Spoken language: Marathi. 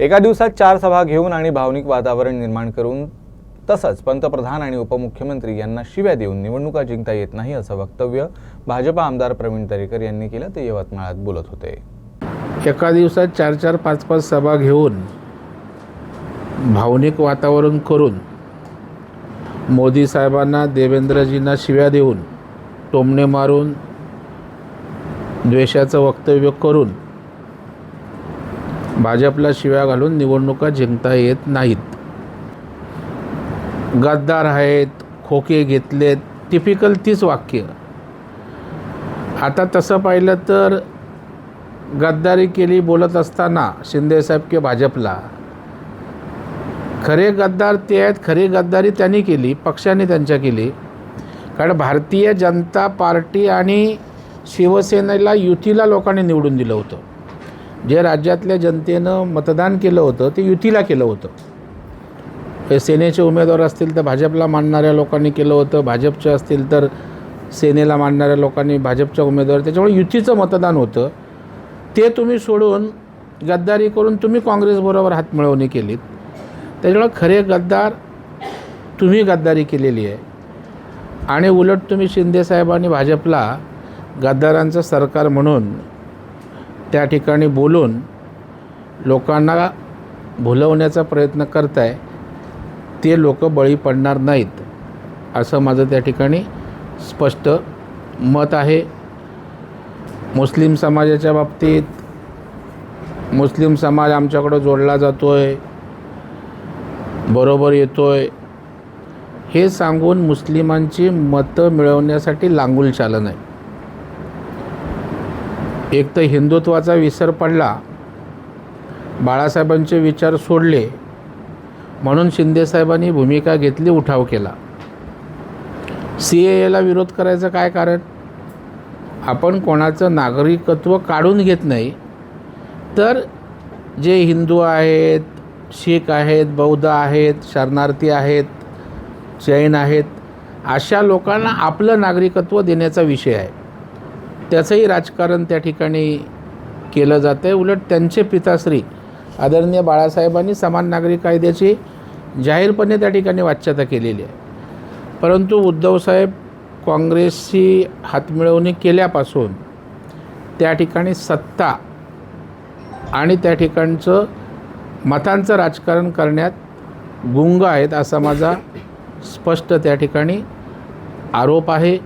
एका दिवसात चार सभा घेऊन आणि भावनिक वातावरण निर्माण करून तसंच पंतप्रधान आणि उपमुख्यमंत्री यांना शिव्या देऊन निवडणुका जिंकता येत नाही असं वक्तव्य भाजपा आमदार प्रवीण दरेकर यांनी केलं ते यवतमाळात बोलत होते. एका दिवसात चार चार पाच पाच सभा घेऊन भावनिक वातावरण करून मोदी साहेबांना देवेंद्रजींना शिव्या देऊन टोमणे मारून द्वेषाचं वक्तव्य करून भाजपला शिव्या घालून निवडणुका जिंकता येत नाहीत. गद्दार आहेत खोके घेतलेत टिपिकल तीच वाक्य. आता तसं पाहिलं तर गद्दारी केली बोलत असताना शिंदेसाहेब के भाजपला. खरे गद्दार ते आहेत खरी गद्दारी त्यांनी केली पक्षाने त्यांच्या केली. कारण भारतीय जनता पार्टी आणि शिवसेनेला युतीला लोकांनी निवडून दिलं होतं. जे राज्यातल्या जनतेनं मतदान केलं होतं ते युतीला केलं होतं. सेनेचे उमेदवार असतील तर भाजपला मानणाऱ्या लोकांनी केलं होतं भाजपचे असतील तर सेनेला मानणाऱ्या लोकांनी भाजपच्या उमेदवार त्याच्यामुळे युतीचं मतदान होतं. ते तुम्ही सोडून गद्दारी करून तुम्ही काँग्रेसबरोबर हातमिळवणी केलीत. त्याच्यामुळे खरे गद्दार तुम्ही गद्दारी केलेली आहे. आणि उलट तुम्ही शिंदेसाहेबांनी भाजपला गद्दारांचं सरकार म्हणून त्या ठिकाणी बोलून लोकांना भुलवण्याचा प्रयत्न करताय ते लोक बळी पडणार नाहीत असं माझं त्या ठिकाणी स्पष्ट मत आहे. मुस्लिम समाजाच्या बाबतीत मुस्लिम समाज आमच्याकडं जोडला जातो आहे बरोबर येतो आहे हे सांगून मुस्लिमांची मतं मिळवण्यासाठी लांगुल चालन आहे. एक तर हिंदुत्वाचा विसर पडला. बाळासाहेबांचे विचार सोडले. म्हणून शिंदेसाहेबांनी भूमिका घेतली उठाव केला. सी ए एला विरोध करायचं काय कारण? आपण कोणाचं नागरिकत्व काढून घेत नाही. तर जे हिंदू आहेत शीख आहेत बौद्ध आहेत शरणार्थी आहेत जैन आहेत अशा लोकांना आपलं नागरिकत्व देण्याचा विषय आहे. त्याचंही राजकारण त्या ठिकाणी केलं जातं आहे उलट त्यांचे पिताश्री आदरणीय बाळासाहेबांनी समान नागरिक कायद्याची जाहीरपणे त्या ठिकाणी वाच्यता केलेली आहे. परंतु उद्धवसाहेब काँग्रेसशी हातमिळवणी केल्यापासून त्या ठिकाणी सत्ता आणि त्या ठिकाणचं मतांचं राजकारण करण्यात गुंग आहेत असा माझा स्पष्ट त्या ठिकाणी आरोप आहे.